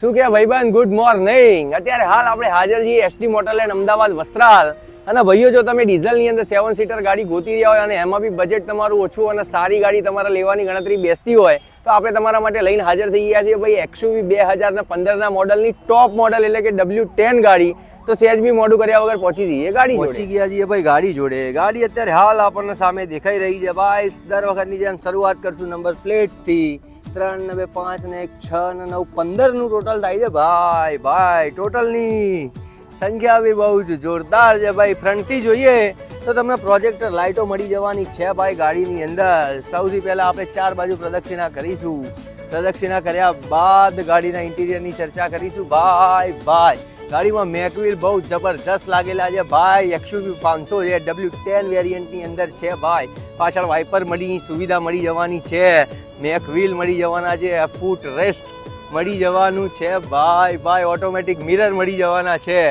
શું કે ભાઈબંધ ગુડ મોર્નિંગ અત્યારે હાલ આપણે હાજર છીએ એસટી મોટરલેન્ડ અમદાવાદ વસ્ત્રાલ. અને ભાઈઓ જો તમે ડીઝલની અંદર સેવન સીટર ગાડી ગોતી રહ્યા હોય અને એમાં બી બજેટ તમારું ઓછું અને સારી ગાડી તમારે લેવાની ગણતરી બેસતી હોય તો આપણે તમારા માટે લઈને હાજર થઈ ગયા છીએ ભાઈ એક્સયુવી બે હજારના પંદરના મોડલની ટોપ મોડલ એટલે કે ડબલ્યુ ટેન ગાડી. તો સેજ બી મોડું કર્યા વગર પહોંચી જઈએ ગાડી પહોંચી ગયા છીએ ભાઈ ગાડી જોડે. ગાડી અત્યારે હાલ આપણને સામે દેખાઈ રહી છે. ભાઈ દર વખતની જેમ શરૂઆત કરશું નંબર પ્લેટથી. ત્રણ ને બે પાંચ, ને એક, છ, ને નવ પંદરનું ટોટલ થાય છે. ભાઈ ભાઈ ટોટલની સંખ્યા બી બહુ જ જોરદાર છે ભાઈ. ફ્રન્ટથી જોઈએ તો તમને પ્રોજેક્ટર લાઇટો મળી જવાની છે ભાઈ ગાડીની અંદર. સૌથી પહેલા આપણે ચાર બાજુ પ્રદક્ષિણા કરીશું. પ્રદક્ષિણા કર્યા બાદ ગાડીના ઇન્ટિરિયરની ચર્ચા કરીશું. ભાઈ ભાઈ, ગાડીમાં મેકવિલ બહુ જબરજસ્ત લાગેલા છે. ભાઈ એક્સયુવી પાંચસો છે. ડબલ્યુ ટેન વેરિયન્ટની અંદર છે ભાઈ. પાછળ વાઇપર મળી, સુવિધા મળી જવાની છે. મેક વ્હીલ મળી જવાના છે ફૂટ રેસ્ટ મળી જવાનું છે. ભાઈ ભાઈ ઓટોમેટિક મિરર મળી જવાના છે.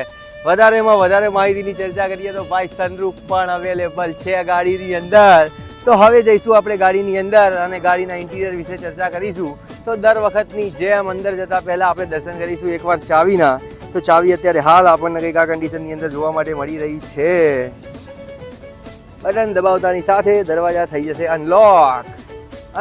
વધારેમાં વધારે માહિતીની ચર્ચા કરીએ તો ભાઈ સનરૂફ પણ અવેલેબલ છે ગાડીની અંદર. તો હવે જઈશું આપણે ગાડીની અંદર અને ગાડીના ઇન્ટિરિયર વિશે ચર્ચા કરીશું. તો દર વખતની જેમ અંદર જતા પહેલાં આપણે દર્શન કરીશું એકવાર ચાવીના. તો ચાવી અત્યારે હાલ આપણને કંઈક આ કન્ડિશનની અંદર જોવા માટે મળી રહી છે. બટન દબાવતાની સાથે દરવાજા થઈ જશે અનલોક.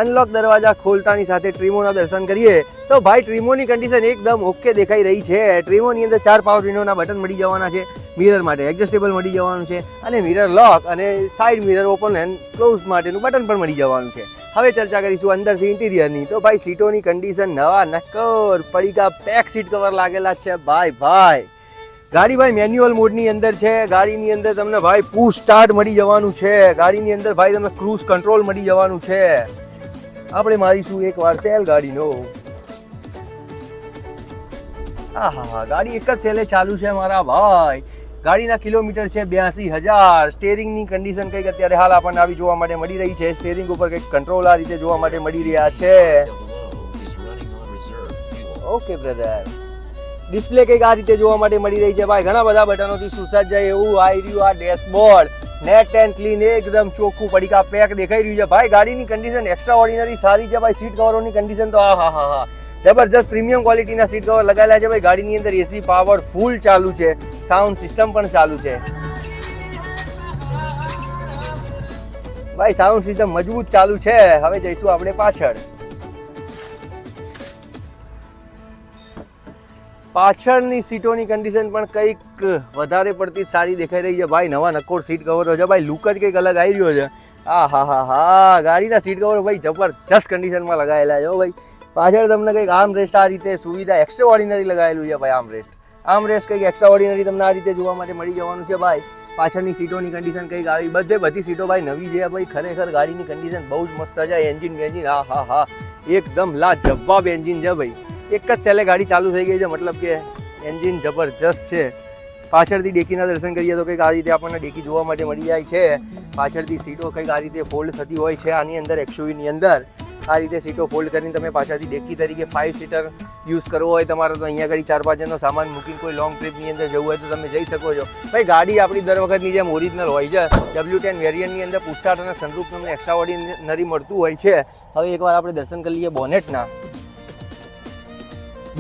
અનલોક દરવાજા ખોલતાની સાથે ટ્રીમોના દર્શન કરીએ તો ભાઈ, ટ્રીમોની કન્ડિશન એકદમ ઓકે દેખાઈ રહી છે. ટ્રીમોની અંદર ચાર પાવર વિન્ડોના બટન મળી જવાના છે. મિરર માટે એડજસ્ટેબલ મળી જવાનું છે અને મિરર લોક અને side mirror open and close માટેનું બટન પણ મળી જવાનું છે. હવે ચર્ચા કરીશું અંદરથી ઇન્ટિરિયરની તો ભાઈ, સીટોની કન્ડિશન નવા નક્કર પડીકા પેક સીટ કવર લાગેલા છે. ભાઈ ભાઈ. ગાડી ભાઈ મેન્યુઅલ મોડની અંદર છે. ગાડીની અંદર તમને ભાઈ પુશ સ્ટાર્ટ મળી જવાનું છે. ગાડીની અંદર ભાઈ તમને ક્રૂઝ કંટ્રોલ મળી જવાનું છે. આપણે મારીશું એક વાર સેલ ગાડીનો. હા હા હા ગાડી એક જ સેલે ચાલુ છે મારા ભાઈ. ગાડીના કિલોમીટર છે બ્યાસી હજાર. સ્ટેરિંગની કન્ડિશન કંઈક અત્યારે હાલ આપણને આવી જોવા માટે મળી રહી છે. સ્ટેરિંગ ઉપર કંઈક કંટ્રોલ આ રીતે જોવા માટે મળી રહ્યા છે. ઓકે બ્રધર ડિસ્પ્લે કંઈક આ રીતે જોવા માટે મળી રહી છે. ભાઈ, ઘણા બધા બટનોથી સુસજ જાય એવું આવી રહ્યું આ ડેશબોર્ડ નેટ એન્ડ ક્લીન એકદમ ચોખ્ખું પડીકા પેક દેખાઈ રહ્યું છે. ભાઈ, ગાડીની કન્ડિશન એક્સ્ટ્રા ઓર્ડિનરી સારી છે. ભાઈ સીટ કવરોની કન્ડિશન તો આ, હા હા હા. જબરજસ્ત પ્રીમિયમ ક્વોલિટીના સીટ કવર લગાવેલા છે. ભાઈ, ગાડીની અંદર એસી પાવર ફૂલ ચાલુ છે. સાઉન્ડ સિસ્ટમ પણ ચાલુ છે. ભાઈ સાઉન્ડ સિસ્ટમ મજબૂત ચાલુ છે. હવે જઈશું આપણે પાછળ. પાછળની સીટોની કન્ડિશન પણ કંઈક વધારે પડતી સારી દેખાઈ રહી છે. ભાઈ, નવા નકોર સીટ કવરો છે. ભાઈ લુક જ કંઈક અલગ આવી રહ્યો છે. આ હા હા હા, ગાડીના સીટ કવર ભાઈ, જબરજસ્ત કન્ડિશનમાં લગાવેલા છે ભાઈ. પાછળ તમને કંઈક આમ રેસ્ટ આ રીતે સુવિધા એક્સ્ટ્રા ઓર્ડિનરી લગાવેલું છે ભાઈ આમ રેસ્ટ આમ રેસ્ટ કંઈક એક્સ્ટ્રા ઓર્ડિનરી તમને આ રીતે જોવા માટે મળી જવાનું છે ભાઈ. પાછળની સીટોની કન્ડિશન કંઈક આવી. બધે બધી સીટો ભાઈ નવી છે ભાઈ. ખરેખર ગાડીની કન્ડિશન બહુ જ મસ્ત છે. એન્જિન બેન્જિન હા હા હા. એકદમ લા જવાબ એન્જિન છે ભાઈ. એક જ સેલે ગાડી ચાલુ થઈ ગઈ છે. મતલબ કે એન્જિન જબરજસ્ત છે. પાછળથી ડેકીના દર્શન કરીએ તો કંઈક આ રીતે આપણને ડેકી જોવા માટે મળી જાય છે. પાછળથી સીટો કંઈક આ રીતે ફોલ્ડ થતી હોય છે. આની અંદર એક્સયુવીની અંદર આ રીતે સીટો ફોલ્ડ કરીને તમે પાછળથી ડેકી તરીકે ફાઇવ સીટર યુઝ કરવો હોય તમારે તો અહીંયા આગળ ચાર પાંચ જણનો સામાન મૂકીને કોઈ લોંગ ટ્રીપની અંદર જવું હોય તો તમે જઈ શકો છો. ભાઈ, ગાડી આપણી દર વખતની જેમ ઓરિજિનલ હોય છે. ડબલ્યુ ટેન વેરિયન્ટની અંદર પુસ્ટાટ અને સનરૂફ તમને એક્સ્ટ્રા ઓર્ડિનરી મળતું હોય છે. હવે એકવાર આપણે દર્શન કરી લઈએ બોનેટના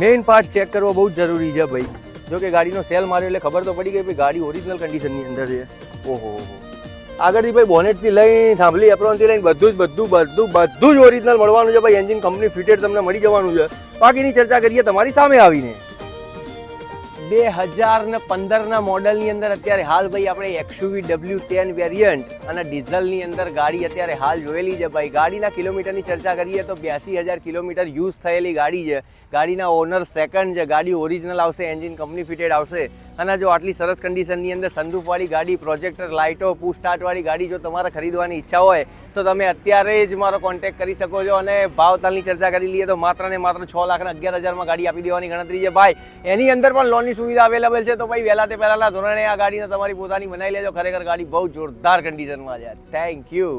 મેઇન પાર્ટ ચેક કરવો બહુ જ જરૂરી છે ભાઈ. જો કે ગાડીનો સેલ માર્યો એટલે ખબર તો પડી ગઈ ભાઈ ગાડી ઓરિજિનલ કન્ડિશનની અંદર છે. ઓહો. આગળથી ભાઈ બોનેટથી લઈને થાંભલી એપ્રોનથી લઈને બધું જ બધું બધું બધું જ ઓરિજિનલ મળવાનું છે ભાઈ. એન્જિન કંપની ફિટેડ તમને મળી જવાનું છે. બાકીની ચર્ચા કરીએ તમારી સામે આવીને. બે હજાર ને પંદરના મોડલની અંદર અત્યારે હાલ ભાઈ આપણે એક્સયુવી ડબલ્યુ ટેન વેરિયન્ટ અને ડીઝલની અંદર ગાડી અત્યારે હાલ જોયેલી છે ભાઈ. ગાડીના કિલોમીટરની ચર્ચા કરીએ તો બ્યાસી હજાર કિલોમીટર યુઝ થયેલી ગાડી છે. ગાડીના ઓનર સેકન્ડ છે. ગાડી ઓરિજિનલ આવશે એન્જિન કંપની ફિટેડ આવશે. અને જો આટલી સરસ કન્ડિશનની અંદર સનરૂફવાળી ગાડી પ્રોજેક્ટર લાઇટો પુશ ગાડી જો તમારે ખરીદવાની ઈચ્છા હોય, તો તમે અત્યારે જ મારો કોન્ટેક્ટ કરી શકો છો અને ભાવતાલની ચર્ચા કરી લઈએ તો માત્ર ને માત્ર છ લાખ અને અગિયાર હજારમાં ગાડી આપી દેવાની ગણતરી છે. ભાઈ, એની અંદર પણ લોનની સુવિધા અવેલેબલ છે, તો ભાઈ, વહેલા તે પહેલાના ધોરણે આ ગાડીને તમારી પોતાની બનાવી લેજો. ખરેખર ગાડી બહુ જોરદાર કન્ડિશનમાં છે. Thank you